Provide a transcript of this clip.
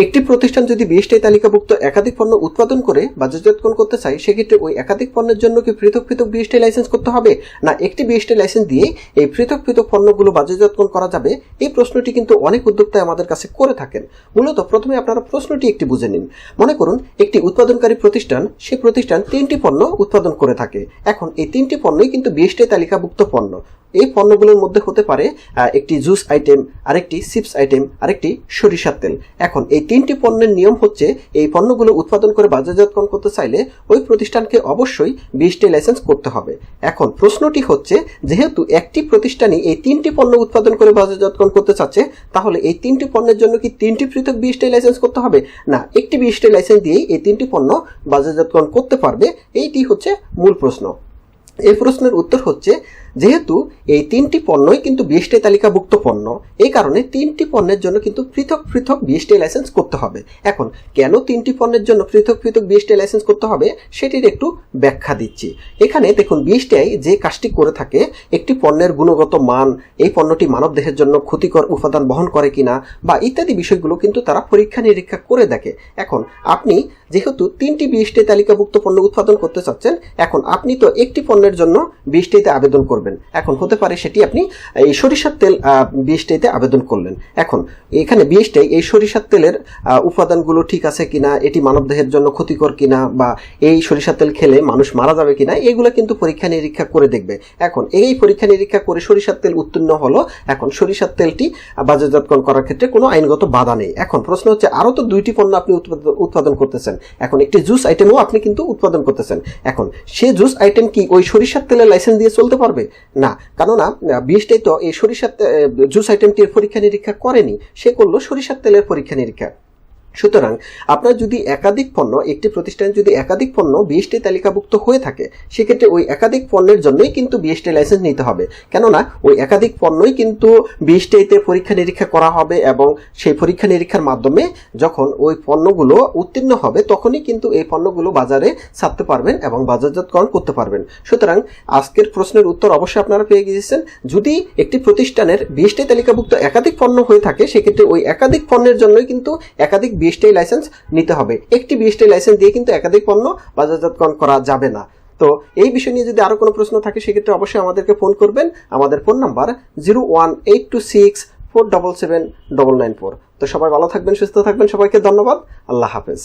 একটি প্রতিষ্ঠান যদি বিএসটিআই তালিকাভুক্ত একাধিক পণ্য উৎপাদন করে বাজারজাতকরণ করতে চায়, সেক্ষেত্রে ওই একাধিক পণ্যের জন্য কি পৃথক পৃথক বিএসটিআই লাইসেন্স করতে হবে? না, একটি বিএসটিআই লাইসেন্স দিয়ে এই পৃথক পৃথক পণ্যগুলো বাজারজাতকরণ করা যাবে? এই প্রশ্নটি কিন্তু অনেক উদ্যোক্তায় আমাদের কাছে করে থাকেন। মূলত প্রথমে আপনারা প্রশ্নটি একটি বুঝে নিন। মনে করুন, একটি উৎপাদনকারী প্রতিষ্ঠান সেই প্রতিষ্ঠান তিনটি পণ্য উৎপাদন করে থাকে। এখন এই তিনটি পণ্যই কিন্তু বিএসটিআই তালিকাভুক্ত পণ্য। এই পণ্যগুলোর মধ্যে হতে পারে একটি জুস আইটেম, আরেকটি চিপস আইটেম, আরেকটি সরিষার তেল। এখন এই তিনটি পণ্যের নিয়ম হচ্ছে, এই পণ্যগুলো উৎপাদন করে বাজারজাতকরণ করতে চাইলে ওই প্রতিষ্ঠানকে অবশ্যই বিএসটি লাইসেন্স করতে হবে। এখন প্রশ্নটি হচ্ছে, যেহেতু একটি প্রতিষ্ঠানই এই তিনটি পণ্য উৎপাদন করে বাজারজাতকরণ করতে চাচ্ছে, তাহলে এই তিনটি পণ্যের জন্য কি তিনটি পৃথক বিএসটি লাইসেন্স করতে হবে? না, একটি বিএসটি লাইসেন্স দিয়েই এই তিনটি পণ্য বাজারজাতকরণ করতে পারবে, এইটি হচ্ছে মূল প্রশ্ন। এই প্রশ্নের উত্তর হচ্ছে, যেহেতু এই তিনটি পণ্যই কিন্তু বিএসটি তালিকাভুক্ত পণ্য, এই কারণে তিনটি পণ্যের জন্য কিন্তু পৃথক পৃথক বিএসটি লাইসেন্স করতে হবে। এখন, কেন তিনটি পণ্যের জন্য পৃথক পৃথক বিএসটি লাইসেন্স করতে হবে, সেটির একটু ব্যাখ্যা দিচ্ছি। এখানে দেখুন, বিএসটিআই যে কাজটি করে থাকে, একটি পণ্যের গুণগত মান, এই পণ্যটি মানব দেহের জন্য ক্ষতিকর উপাদান বহন করে কিনা, বা ইত্যাদি বিষয়গুলো কিন্তু তারা পরীক্ষা নিরীক্ষা করে দেখে। এখন, আপনি যেহেতু তিনটি বিএসটি তালিকাভুক্ত পণ্য উৎপাদন করতে চাচ্ছেন, এখন আপনি তো একটি পণ্যের জন্য বিএসটিতে আবেদন করবেন। এখন হতে পারে সেটি আপনি এই সরিষার তেল বিএসটিতে আবেদন করলেন। এখন, এখানে বিএসটিআই এই সরিষার তেলের উপাদানগুলো ঠিক আছে কিনা, এটি মানবদেহের জন্য ক্ষতিকর কিনা, বা এই সরিষার তেল খেলে মানুষ মারা যাবে কিনা, এগুলো কিন্তু পরীক্ষা নিরীক্ষা করে দেখবে। এখন, এই পরীক্ষা নিরীক্ষা করে সরিষার তেল উত্তীর্ণ হলো, এখন সরিষার তেলটি বাজারজাতকরণ করার ক্ষেত্রে কোনো আইনগত বাধা নেই। এখন প্রশ্ন হচ্ছে, আরও তো দুইটি পণ্য আপনি উৎপাদন করতেছেন। এখন একটি জুস আইটেমও আপনি কিন্তু উৎপাদন করতেছেন। এখন, সে জুস আইটেম কি ওই সরিষার তেলের লাইসেন্স দিয়ে চলতে পারবে? না। কেননা বিএসটাই তো এই সরিষার জুস আইটেমটির পরীক্ষা নিরীক্ষা করেনি। সে করল সরিষার তেলের পরীক্ষা নিরীক্ষা সুতরাং আপনার যদি একাধিক পণ্য, একটি প্রতিষ্ঠানে যদি একাধিক পণ্য বিএসটি তালিকাভুক্ত হয়ে থাকে, সেক্ষেত্রে ওই একাধিক পণ্যের জন্যই কিন্তু বিএসটি লাইসেন্স নিতে হবে। কেননা, ওই একাধিক পণ্যই কিন্তু বিএসটিতে পরীক্ষা নিরীক্ষা করা হবে এবং সেই পরীক্ষা নিরীক্ষার মাধ্যমে যখন ওই পণ্যগুলো উত্তীর্ণ হবে, তখনই কিন্তু এই পণ্যগুলো বাজারে ছাড়তে পারবেন এবং বাজারজাতকরণ করতে পারবেন। সুতরাং আজকের প্রশ্নের উত্তর অবশ্যই আপনারা পেয়ে গিয়েছেন। যদি একটি প্রতিষ্ঠানের বিএসটি তালিকাভুক্ত একাধিক পণ্য হয়ে থাকে, সেক্ষেত্রে ওই একাধিক পণ্যের জন্যই কিন্তু একাধিক বিএসটি লাইসেন্স নিতে হবে। একটি বিএসটিআই লাইসেন্স দিয়ে কিন্তু একাধিক পণ্য বাজারজাতকরণ করা যাবে না। তো এই বিষয় নিয়ে যদি আরও কোনো প্রশ্ন থাকে, সেক্ষেত্রে অবশ্যই আমাদেরকে ফোন করবেন। আমাদের phone number zero one eight two six four double seven double nine four তো সবাই ভালো থাকবেন, সুস্থ থাকবেন। সবাইকে ধন্যবাদ। আল্লাহ হাফেজ।